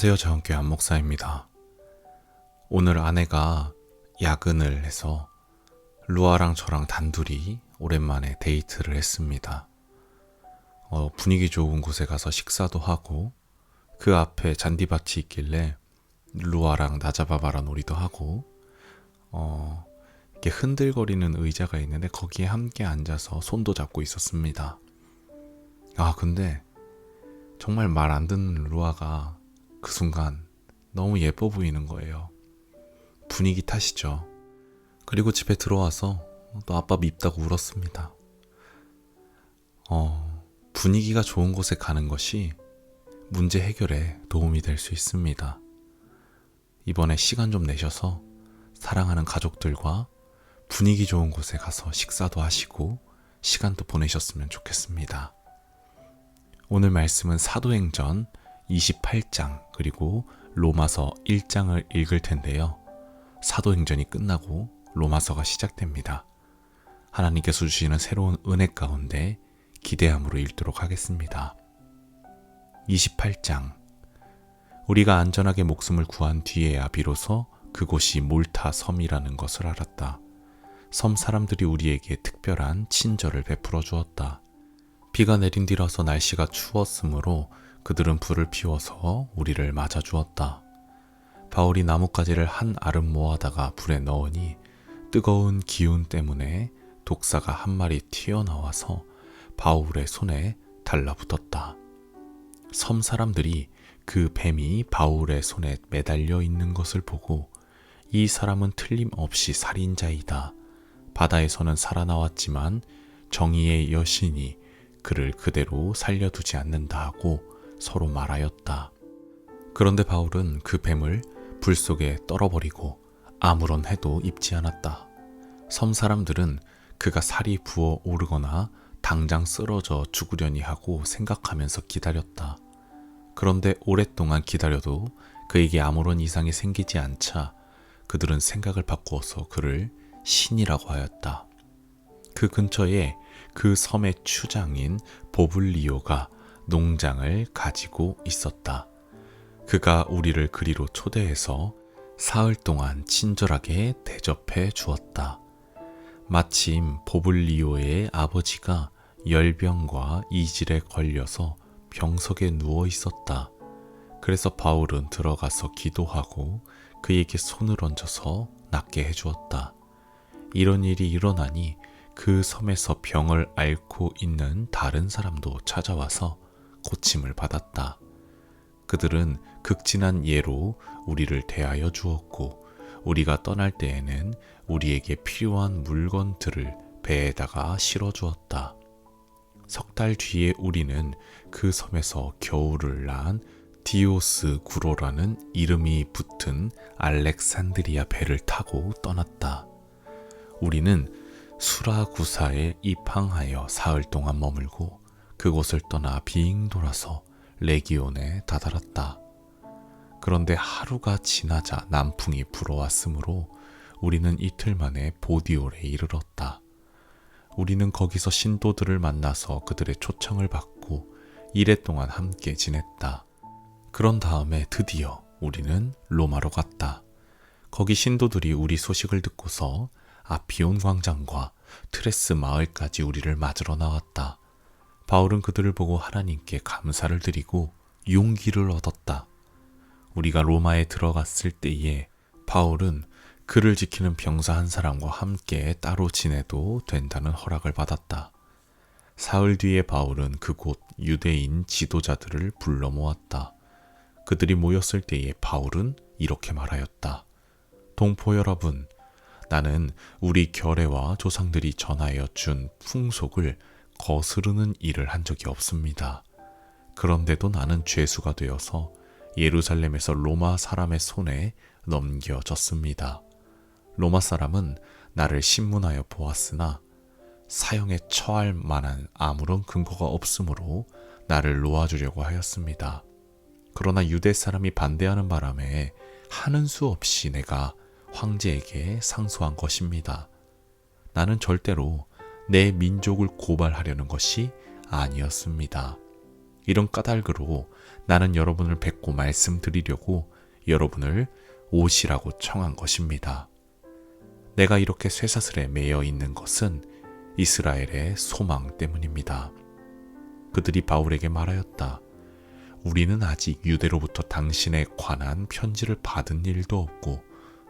안녕하세요. 저한교 안목사입니다. 오늘 아내가 야근을 해서 루아랑 저랑 단둘이 오랜만에 데이트를 했습니다. 어, 분위기 좋은 곳에 가서 식사도 하고 그 앞에 잔디밭이 있길래 루아랑 나잡아봐라 놀이도 하고 어, 이렇게 흔들거리는 의자가 있는데 거기에 함께 앉아서 손도 잡고 있었습니다. 아 근데 정말 말 안 듣는 루아가 그 순간 너무 예뻐 보이는 거예요. 분위기 탓이죠. 그리고 집에 들어와서 또 아빠 밉다고 울었습니다. 어, 분위기가 좋은 곳에 가는 것이 문제 해결에 도움이 될 수 있습니다. 이번에 시간 좀 내셔서 사랑하는 가족들과 분위기 좋은 곳에 가서 식사도 하시고 시간도 보내셨으면 좋겠습니다. 오늘 말씀은 사도행전 28장 그리고 로마서 1장을 읽을 텐데요. 사도행전이 끝나고 로마서가 시작됩니다. 하나님께서 주시는 새로운 은혜 가운데 기대함으로 읽도록 하겠습니다. 28장 우리가 안전하게 목숨을 구한 뒤에야 비로소 그곳이 몰타 섬이라는 것을 알았다. 섬 사람들이 우리에게 특별한 친절을 베풀어 주었다. 비가 내린 뒤라서 날씨가 추웠으므로 그들은 불을 피워서 우리를 맞아 주었다. 바울이 나뭇가지를 한 알음 모아다가 불에 넣으니 뜨거운 기운 때문에 독사가 한 마리 튀어나와서 바울의 손에 달라붙었다. 섬 사람들이 그 뱀이 바울의 손에 매달려 있는 것을 보고 이 사람은 틀림없이 살인자이다. 바다에서는 살아나왔지만 정의의 여신이 그를 그대로 살려두지 않는다 하고 서로 말하였다. 그런데 바울은 그 뱀을 불 속에 떨어버리고 아무런 해도 입지 않았다. 섬 사람들은 그가 살이 부어 오르거나 당장 쓰러져 죽으려니 하고 생각하면서 기다렸다. 그런데 오랫동안 기다려도 그에게 아무런 이상이 생기지 않자 그들은 생각을 바꾸어서 그를 신이라고 하였다. 그 근처에 그 섬의 추장인 보블리오가 농장을 가지고 있었다. 그가 우리를 그리로 초대해서 사흘 동안 친절하게 대접해 주었다. 마침 보블리오의 아버지가 열병과 이질에 걸려서 병석에 누워 있었다. 그래서 바울은 들어가서 기도하고 그에게 손을 얹어서 낫게 해주었다. 이런 일이 일어나니 그 섬에서 병을 앓고 있는 다른 사람도 찾아와서 고침을 받았다. 그들은 극진한 예로 우리를 대하여 주었고 우리가 떠날 때에는 우리에게 필요한 물건들을 배에다가 실어 주었다. 석 달 뒤에 우리는 그 섬에서 겨울을 난 디오스 구로라는 이름이 붙은 알렉산드리아 배를 타고 떠났다. 우리는 수라구사에 입항하여 사흘 동안 머물고 그곳을 떠나 빙 돌아서 레기온에 다다랐다. 그런데 하루가 지나자 남풍이 불어왔으므로 우리는 이틀 만에 보디올에 이르렀다. 우리는 거기서 신도들을 만나서 그들의 초청을 받고 이래 동안 함께 지냈다. 그런 다음에 드디어 우리는 로마로 갔다. 거기 신도들이 우리 소식을 듣고서 아피온 광장과 트레스 마을까지 우리를 맞으러 나왔다. 바울은 그들을 보고 하나님께 감사를 드리고 용기를 얻었다. 우리가 로마에 들어갔을 때에 바울은 그를 지키는 병사 한 사람과 함께 따로 지내도 된다는 허락을 받았다. 사흘 뒤에 바울은 그곳 유대인 지도자들을 불러 모았다. 그들이 모였을 때에 바울은 이렇게 말하였다. 동포 여러분, 나는 우리 결례와 조상들이 전하여 준 풍속을 거스르는 일을 한 적이 없습니다. 그런데도 나는 죄수가 되어서 예루살렘에서 로마 사람의 손에 넘겨졌습니다. 로마 사람은 나를 신문하여 보았으나 사형에 처할 만한 아무런 근거가 없으므로 나를 놓아주려고 하였습니다. 그러나 유대 사람이 반대하는 바람에 하는 수 없이 내가 황제에게 상소한 것입니다. 나는 절대로 내 민족을 고발하려는 것이 아니었습니다. 이런 까닭으로 나는 여러분을 뵙고 말씀드리려고 여러분을 오시라고 청한 것입니다. 내가 이렇게 쇠사슬에 매여 있는 것은 이스라엘의 소망 때문입니다. 그들이 바울에게 말하였다. 우리는 아직 유대로부터 당신에 관한 편지를 받은 일도 없고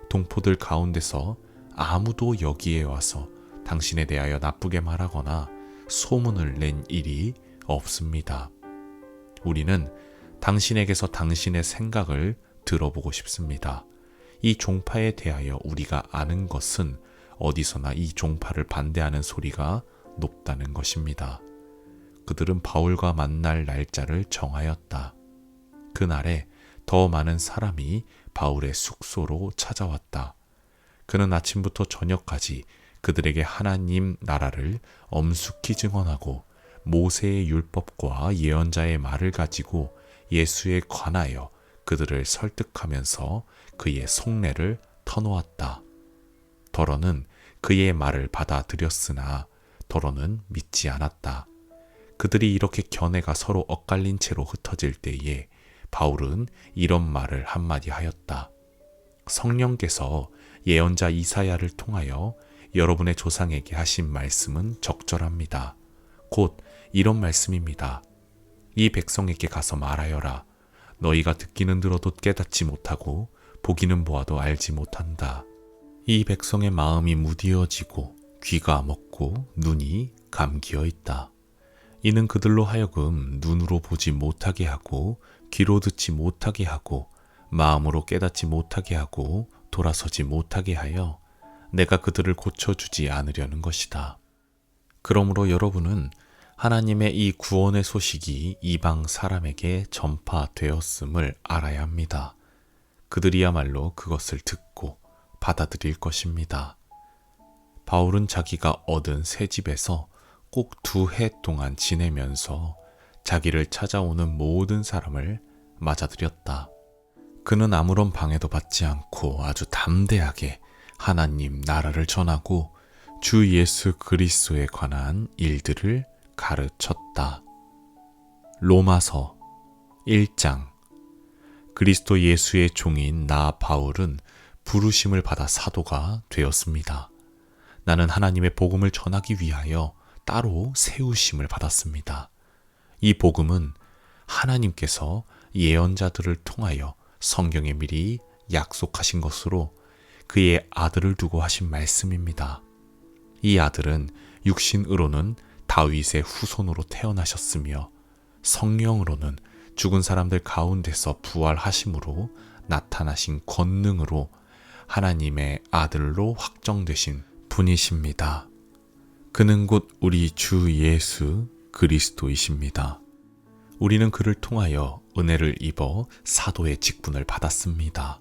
동포들 가운데서 아무도 여기에 와서 당신에 대하여 나쁘게 말하거나 소문을 낸 일이 없습니다. 우리는 당신에게서 당신의 생각을 들어보고 싶습니다. 이 종파에 대하여 우리가 아는 것은 어디서나 이 종파를 반대하는 소리가 높다는 것입니다. 그들은 바울과 만날 날짜를 정하였다. 그날에 더 많은 사람이 바울의 숙소로 찾아왔다. 그는 아침부터 저녁까지 그들에게 하나님 나라를 엄숙히 증언하고 모세의 율법과 예언자의 말을 가지고 예수에 관하여 그들을 설득하면서 그의 속내를 터놓았다. 더러는 그의 말을 받아들였으나 더러는 믿지 않았다. 그들이 이렇게 견해가 서로 엇갈린 채로 흩어질 때에 바울은 이런 말을 한마디 하였다. 성령께서 예언자 이사야를 통하여 여러분의 조상에게 하신 말씀은 적절합니다. 곧 이런 말씀입니다. 이 백성에게 가서 말하여라. 너희가 듣기는 들어도 깨닫지 못하고 보기는 보아도 알지 못한다. 이 백성의 마음이 무디어지고 귀가 먹고 눈이 감기어 있다. 이는 그들로 하여금 눈으로 보지 못하게 하고 귀로 듣지 못하게 하고 마음으로 깨닫지 못하게 하고 돌아서지 못하게 하여 내가 그들을 고쳐주지 않으려는 것이다. 그러므로 여러분은 하나님의 이 구원의 소식이 이방 사람에게 전파되었음을 알아야 합니다. 그들이야말로 그것을 듣고 받아들일 것입니다. 바울은 자기가 얻은 새 집에서 꼭 두 해 동안 지내면서 자기를 찾아오는 모든 사람을 맞아들였다. 그는 아무런 방해도 받지 않고 아주 담대하게 하나님 나라를 전하고 주 예수 그리스도에 관한 일들을 가르쳤다. 로마서 1장 그리스도 예수의 종인 나 바울은 부르심을 받아 사도가 되었습니다. 나는 하나님의 복음을 전하기 위하여 따로 세우심을 받았습니다. 이 복음은 하나님께서 예언자들을 통하여 성경에 미리 약속하신 것으로 그의 아들을 두고 하신 말씀입니다. 이 아들은 육신으로는 다윗의 후손으로 태어나셨으며 성령으로는 죽은 사람들 가운데서 부활하심으로 나타나신 권능으로 하나님의 아들로 확정되신 분이십니다. 그는 곧 우리 주 예수 그리스도이십니다. 우리는 그를 통하여 은혜를 입어 사도의 직분을 받았습니다.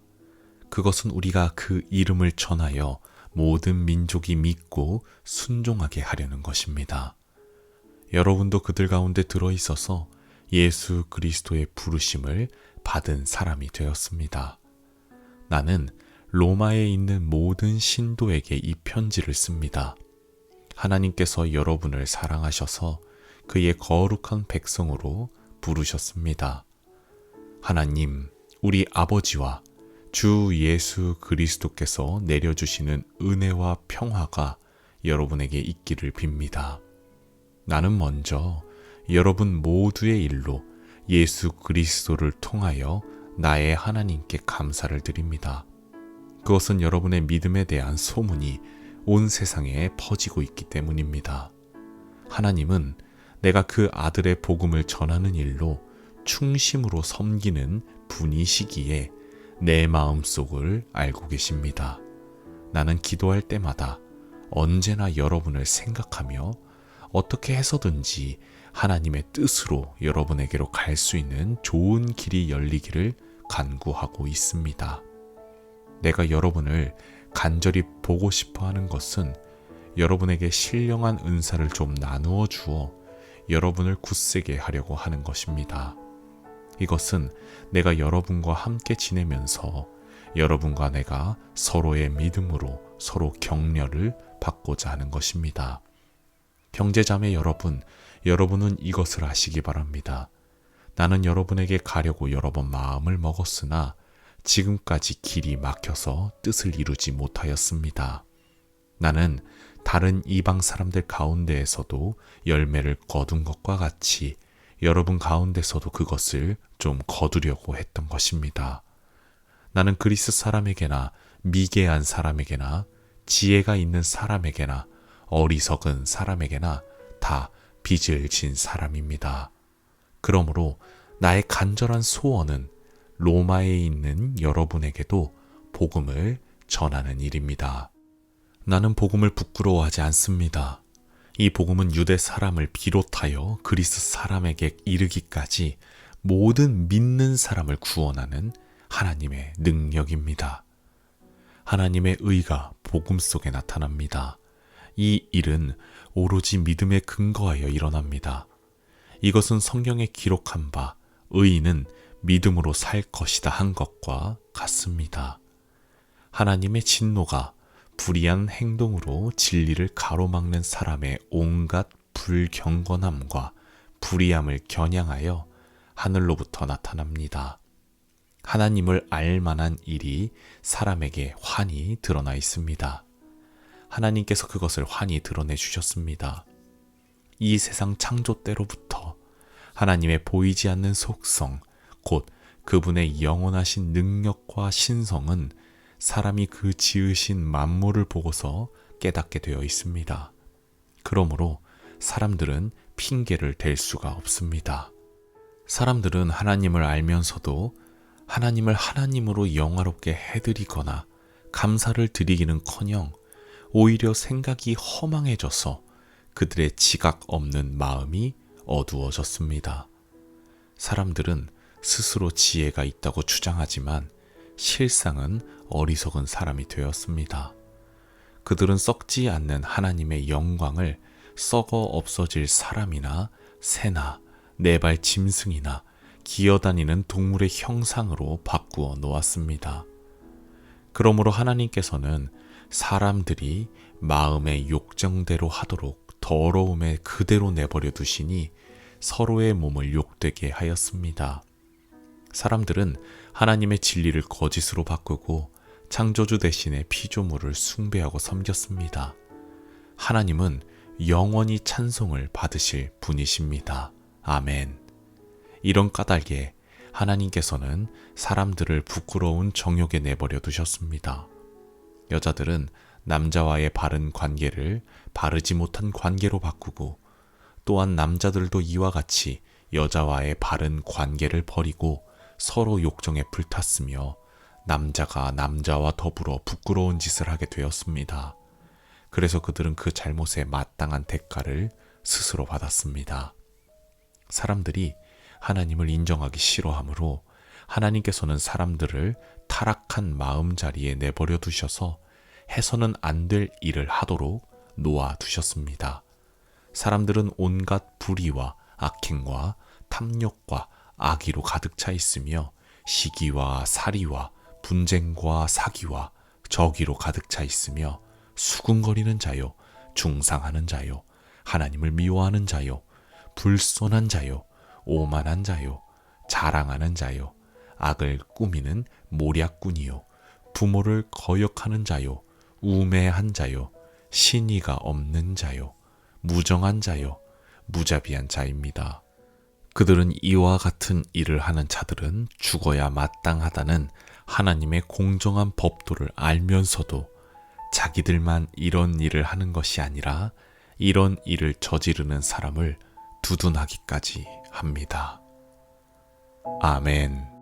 그것은 우리가 그 이름을 전하여 모든 민족이 믿고 순종하게 하려는 것입니다. 여러분도 그들 가운데 들어 있어서 예수 그리스도의 부르심을 받은 사람이 되었습니다. 나는 로마에 있는 모든 신도에게 이 편지를 씁니다. 하나님께서 여러분을 사랑하셔서 그의 거룩한 백성으로 부르셨습니다. 하나님, 우리 아버지와 주 예수 그리스도께서 내려주시는 은혜와 평화가 여러분에게 있기를 빕니다. 나는 먼저 여러분 모두의 일로 예수 그리스도를 통하여 나의 하나님께 감사를 드립니다. 그것은 여러분의 믿음에 대한 소문이 온 세상에 퍼지고 있기 때문입니다. 하나님은 내가 그 아들의 복음을 전하는 일로 충심으로 섬기는 분이시기에 내 마음속을 알고 계십니다. 나는 기도할 때마다 언제나 여러분을 생각하며 어떻게 해서든지 하나님의 뜻으로 여러분에게로 갈 수 있는 좋은 길이 열리기를 간구하고 있습니다. 내가 여러분을 간절히 보고 싶어 하는 것은 여러분에게 신령한 은사를 좀 나누어 주어 여러분을 굳세게 하려고 하는 것입니다. 이것은 내가 여러분과 함께 지내면서 여러분과 내가 서로의 믿음으로 서로 격려를 받고자 하는 것입니다. 형제자매 여러분, 여러분은 이것을 아시기 바랍니다. 나는 여러분에게 가려고 여러 번 마음을 먹었으나 지금까지 길이 막혀서 뜻을 이루지 못하였습니다. 나는 다른 이방 사람들 가운데에서도 열매를 거둔 것과 같이 여러분 가운데서도 그것을 좀 거두려고 했던 것입니다. 나는 그리스 사람에게나 미개한 사람에게나 지혜가 있는 사람에게나 어리석은 사람에게나 다 빚을 진 사람입니다. 그러므로 나의 간절한 소원은 로마에 있는 여러분에게도 복음을 전하는 일입니다. 나는 복음을 부끄러워하지 않습니다. 이 복음은 유대 사람을 비롯하여 그리스 사람에게 이르기까지 모든 믿는 사람을 구원하는 하나님의 능력입니다. 하나님의 의가 복음 속에 나타납니다. 이 일은 오로지 믿음에 근거하여 일어납니다. 이것은 성경에 기록한 바 의인은 믿음으로 살 것이다 한 것과 같습니다. 하나님의 진노가 불의한 행동으로 진리를 가로막는 사람의 온갖 불경건함과 불의함을 겨냥하여 하늘로부터 나타납니다. 하나님을 알 만한 일이 사람에게 환히 드러나 있습니다. 하나님께서 그것을 환히 드러내 주셨습니다. 이 세상 창조 때로부터 하나님의 보이지 않는 속성, 곧 그분의 영원하신 능력과 신성은 사람이 그 지으신 만물을 보고서 깨닫게 되어 있습니다. 그러므로 사람들은 핑계를 댈 수가 없습니다. 사람들은 하나님을 알면서도 하나님을 하나님으로 영화롭게 해드리거나 감사를 드리기는 커녕 오히려 생각이 허망해져서 그들의 지각 없는 마음이 어두워졌습니다. 사람들은 스스로 지혜가 있다고 주장하지만 실상은 어리석은 사람이 되었습니다. 그들은 썩지 않는 하나님의 영광을 썩어 없어질 사람이나 새나 네 발 짐승이나 기어다니는 동물의 형상으로 바꾸어 놓았습니다. 그러므로 하나님께서는 사람들이 마음의 욕정대로 하도록 더러움에 그대로 내버려 두시니 서로의 몸을 욕되게 하였습니다. 사람들은 하나님의 진리를 거짓으로 바꾸고 창조주 대신에 피조물을 숭배하고 섬겼습니다. 하나님은 영원히 찬송을 받으실 분이십니다. 아멘. 이런 까닭에 하나님께서는 사람들을 부끄러운 정욕에 내버려 두셨습니다. 여자들은 남자와의 바른 관계를 바르지 못한 관계로 바꾸고 또한 남자들도 이와 같이 여자와의 바른 관계를 버리고 서로 욕정에 불탔으며 남자가 남자와 더불어 부끄러운 짓을 하게 되었습니다. 그래서 그들은 그 잘못에 마땅한 대가를 스스로 받았습니다. 사람들이 하나님을 인정하기 싫어하므로 하나님께서는 사람들을 타락한 마음 자리에 내버려 두셔서 해서는 안 될 일을 하도록 놓아 두셨습니다. 사람들은 온갖 불의와 악행과 탐욕과 악의로 가득 차 있으며 시기와 사리와 분쟁과 사기와 저기로 가득 차 있으며 수군거리는 자요, 중상하는 자요, 하나님을 미워하는 자요, 불손한 자요, 오만한 자요, 자랑하는 자요, 악을 꾸미는 모략꾼이요, 부모를 거역하는 자요, 우매한 자요, 신의가 없는 자요, 무정한 자요, 무자비한 자입니다. 그들은 이와 같은 일을 하는 자들은 죽어야 마땅하다는 하나님의 공정한 법도를 알면서도 자기들만 이런 일을 하는 것이 아니라 이런 일을 저지르는 사람을 두둔하기까지 합니다. 아멘.